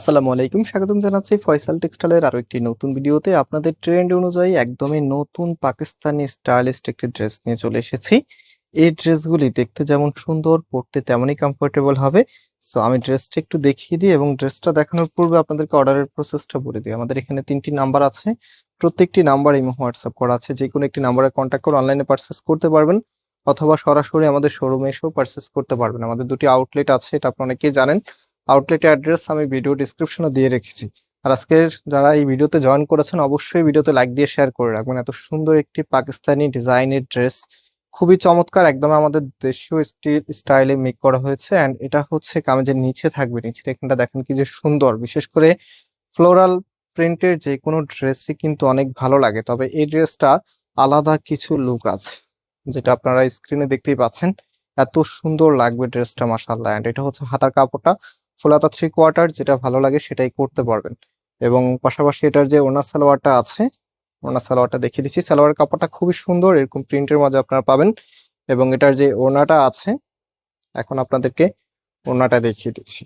আসসালামু আলাইকুম। স্বাগতম জানাচ্ছি ফয়সাল টেক্সটাইলের আরও একটি নতুন ভিডিওতে। আপনাদের ট্রেন্ড অনুযায়ী একদমই নতুন পাকিস্তানি স্টাইলিস্ট একটি ড্রেস নিয়ে চলে এসেছি। এই ড্রেসগুলি দেখতে যেমন সুন্দর, পরতে তেমনই কমফোর্টেবল হবে। সো আমি ড্রেসটা একটু দেখিয়ে দিই এবং ড্রেসটা দেখানোর পূর্বে আপনাদেরকে অর্ডারের প্রসেসটা বলে দিই। আমাদের এখানে তিনটি নাম্বার আছে। প্রত্যেকটি নাম্বার এই হোয়াটসঅ্যাপ করা আছে। যে কোনো একটি নাম্বারে কন্ট্যাক্ট করে অনলাইনে পারচেস করতে পারবেন অথবা সরাসরি আমাদের শোরুমে এসেও পারচেস করতে পারবেন। আমাদের দুটি আউটলেট আছে, এটা আপনারা অনেকেই জানেন। আউটলেট অ্যাড্রেস আমি ভিডিও ডিসক্রিপশনে দিয়ে রেখেছি। আর আজকের যারা এই ভিডিওতে জয়েন করেছেন, অবশ্যই ভিডিওতে লাইক দিয়ে শেয়ার করে রাখবেন। এত সুন্দর একটি পাকিস্তানি ডিজাইনের ড্রেস খুবই চমৎকার, একদম আমাদের দেশীয় স্টিল স্টাইলে মেক করা হয়েছে। অ্যান্ড এটা হচ্ছে কামেজের নিচে থাকবে, নিচের এখানটা দেখেন কি যে সুন্দর। বিশেষ করে ফ্লোরাল প্রিন্টের যে কোনো ড্রেসই কিন্তু অনেক ভালো লাগে। তবে এই ড্রেসটা আলাদা কিছু লুক আছে, যেটা আপনারা স্ক্রিনে দেখতেই পাচ্ছেন। এত সুন্দর লাগবে ড্রেসটা মাসাল্লাহ অ্যান্ড এটা হচ্ছে হাতার কাপড়টা। ফুলাতা থ্রি কোয়ার্টার যেটা ভালো লাগে সেটাই করতে পারবেন। এবং পাশাপাশি এটার যে ওনার সালোয়ারটা আছে, ওনার সালোয়ারটা দেখিয়ে দিচ্ছি। সালোয়ার কাপড়টা খুবই সুন্দর, এরকম প্রিন্টের মাঝে আপনারা পাবেন। এবং এটার যে ওনাটা আছে, এখন আপনাদেরকে ওনাটা দেখিয়ে দিচ্ছি।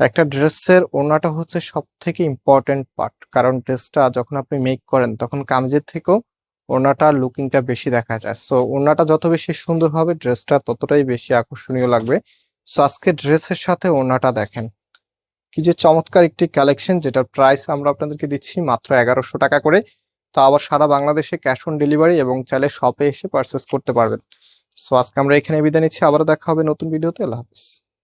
একটা ড্রেসের ওনাটা হচ্ছে সব থেকে ইম্পর্টেন্ট পার্ট কারণ ড্রেসটা যখন আপনি মেক করেন, তখন কামিজের থেকেও ওনাটার লুকিংটা বেশি দেখা যায়। সো ওনাটা যত বেশি সুন্দর হবে, ড্রেসটা ততটাই বেশি আকর্ষণীয় লাগবে। সো আজকে ড্রেসের সাথে ওনাটা দেখেন। কি যে চমৎকার একটি কালেকশন যেটার প্রাইস আমরা আপনাদেরকে দিচ্ছি মাত্র এগারোশো টাকা করে। তা আবার সারা বাংলাদেশে ক্যাশ অন ডেলিভারি এবং চাইলে শপে এসে পারচেস করতে পারবেন। সো আজকে আমরা এখানে বিদায় নিচ্ছি। আবারও দেখা হবে নতুন ভিডিওতে আল্লাহ হাফিজ।